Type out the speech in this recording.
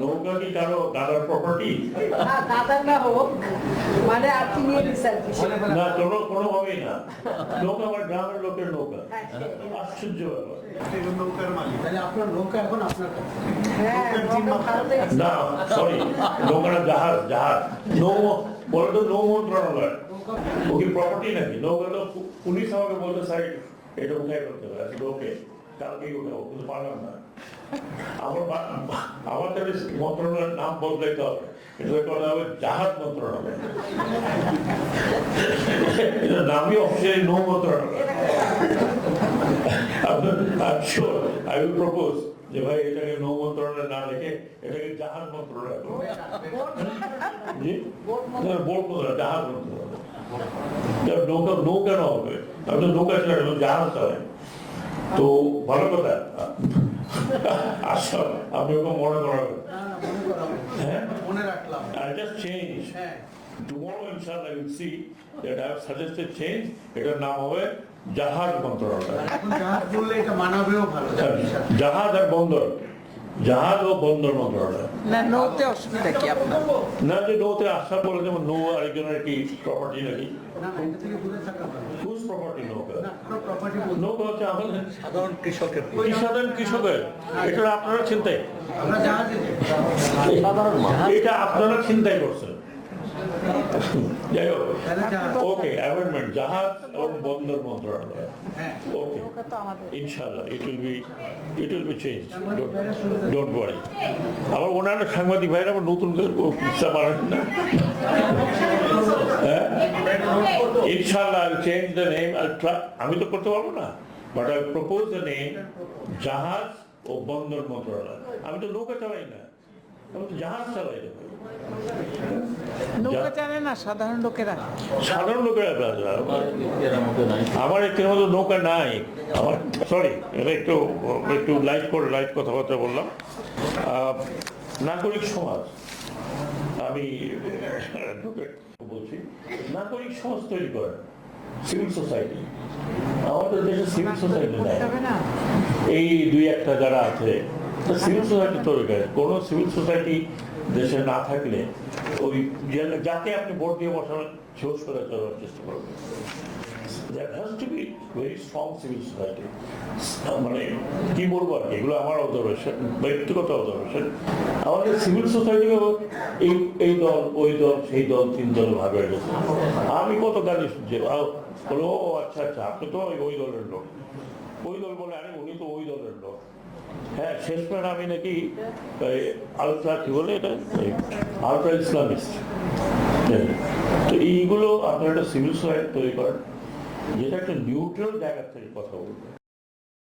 নৌকা কি কারও দাদার প্রপার্টি দাদার না হোক মানে আপনি নিয়ে নিছেন কি? না কোনো কোনোভাবেই না। নৌকা আমার গ্রামের লোকের নৌকা। আশ্চর্য ব্যাপার। তাহলে আপনার নৌকা এখন আপনার কাছে। হ্যাঁ নৌকা ভারতে গেছে। না সরি নৌকাটা জাহাজ জাহাজ। নৌ বলে তো নৌ মন্ত্রণালয়। ও কি প্রপার্টি নাকি? নৌকা তো পুলিশ আমাকে বলতে স্যার এটা উঠাই করতে হবে। ওকে কালকেই উঠাবো কিন্তু পারলাম না আমার বা- আমার তাহলে মন্ত্রণালয়ের নাম বদলাইতে হবে এটা করা হবে জাহাজ মন্ত্রণালয় এটা নামই অফিসিয়ালি নৌ মন্ত্রণালয় I'm sure, I will propose যে ভাই এটাকে নৌ মন্ত্রণালয় না রেখে এটাকে জাহাজ মন্ত্রণালয় করো। জি? না, বোট মন্ত্রণালয়, জাহাজ মন্ত্রণালয়। তার নৌকা নৌ কেন হবে আমি তো নৌকা ছিলাম আমি জাহাজ চালাই তো ভালো কথা। আচ্ছা আপনি ওকে মনে করাবেন। হ্যাঁ? মনে রাখলাম। হ্যাঁ। Tomorrow inshallah you will see that I have suggested change এটার নাম হবে জাহাজ মন্ত্রণালয়। জাহাজ এটা জাহাজ আর বন্দর। জাহাজ ও বন্দর মন্ত্রণালয়। না নৌতে অসুবিধা কি আপনার? না যে নৌতে আসা বলে যেমন নৌ আরেকজনের কি প্রপার্টি নাকি? প্রপার্টি নৌকা নৌকা হচ্ছে আমাদের সাধারণ কৃষকের কৃষকের। কৃষকের এটা আপনারা চিন্তাই। এটা আপনারা চিন্তাই করছেন। যাই হোক ওকে অ্যামেন্ডমেন্ট জাহাজ এবং বন্দর মন্ত্রণালয়। হ্যাঁ। ওকে ইনশাআল্লাহ it will be it will be change don't worry আবার ওনারা সাংবাদিক ভাইরা আবার নতুন ইচ্ছা না। হ্যাঁ? ইনশাআল্লাহ চেঞ্জ দ্য নেম ট্রাই আমি তো করতে পারব না। But I propose the name জাহাজ ও বন্দর মন্ত্রণালয়। আমি তো নৌকা চালাই না। আমি জাহাজ চালাই নৌকা জানে না সাধারণ লোকেরা? সাধারণ লোকেরা আমার একটির মতো নৌকা নাই। আমার সরি এটা একটু একটু লাইট করে লাইট কথাবার্তা বললাম। নাগরিক সমাজ। আমি বলছি নাগরিক সমাজ তৈরি করে। সিভিল সোসাইটি আমাদের দেশে সিভিল সোসাইটি নাই। না। এই দুই একটা যারা আছে সিভিল সোসাইটি তৈরি করে সিভিল সোসাইটি দেশে না থাকলে ওই যে- যাকে আপনি ভোট দিয়ে করে চলার চেষ্টা করবেন. মানে কি বলব আর কি? এগুলো আমার অবজারভেশন ব্যক্তিগত অবজারভেশন আমাদের সিভিল সোসাইটিও এই এই দল, ওই দল, সেই দল, তিন দল হয়ে গেছে। আমি কত গালি শুনছি? ও আচ্ছা আচ্ছা আপনি তো ওই দলের লোক। ওই দল বলে, আরে, উনি তো ওই দলের লোক। হ্যাঁ শেষমেশ আমি নাকি আলট্রা কি বলে এটা? Ultra Islamist. তো এইগুলো আপনার একটা সিভিল সোসাইটি তৈরি করেন যেটা একটা নিউট্রাল জায়গা থেকে কথা বলবে।